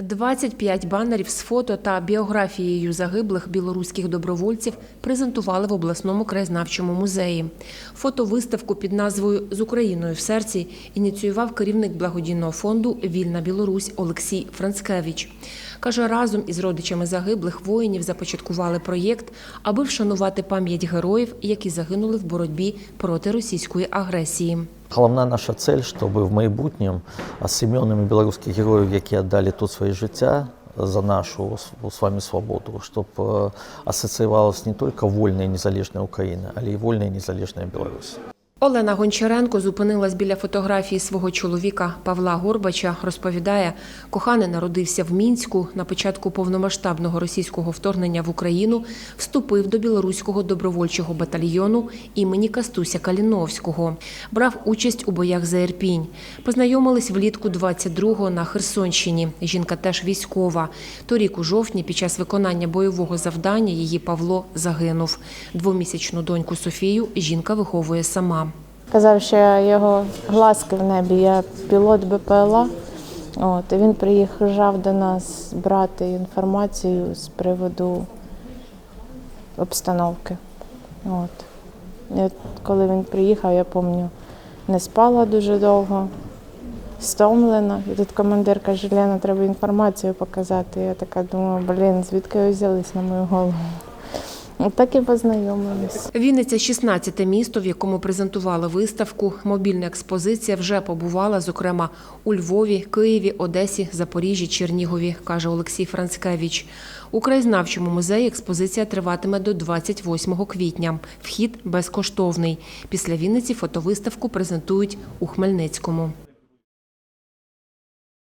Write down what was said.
25 банерів з фото та біографією загиблих білоруських добровольців презентували в обласному краєзнавчому музеї. Фотовиставку під назвою З Україною в серці ініціював керівник благодійного фонду Вільна Білорусь Олексій Францкевич. Каже, разом із родичами загиблих воїнів започаткували проєкт, аби вшанувати пам'ять героїв, які загинули в боротьбі проти російської агресії. Головна наша цель, щоб в майбутнім з іменами білоруських героїв, які віддали тут своє життя за нашу з вами свободу, щоб е, асоціювалася не тільки вольна і незалежна Україна, але й вольна і незалежна Білорусь. Олена Гончаренко зупинилась біля фотографії свого чоловіка Павла Горбача. Розповідає, коханий народився в Мінську. На початку повномасштабного російського вторгнення в Україну вступив до білоруського добровольчого батальйону імені Кастуся Каліновського. Брав участь у боях за Ірпінь. Познайомились влітку 22-го на Херсонщині. Жінка теж військова. Торік у жовтні під час виконання бойового завдання її Павло загинув. Двомісячну доньку Софію жінка виховує сама. Казав, що його глазки в небі, я пілот БПЛА. От, і він приїжджав до нас брати інформацію з приводу обстановки. От. І от коли він приїхав, я пам'ятаю, не спала дуже довго, стомлена. І тут командир каже, Лена, треба інформацію показати. Я така думаю, блін, звідки ви взялись на мою голову? Так і познайомились. Вінниця – 16 місто, в якому презентували виставку. Мобільна експозиція вже побувала, зокрема, у Львові, Києві, Одесі, Запоріжжі, Чернігові, каже Олексій Францкевич. У краєзнавчому музеї експозиція триватиме до 28 квітня. Вхід безкоштовний. Після Вінниці фотовиставку презентують у Хмельницькому.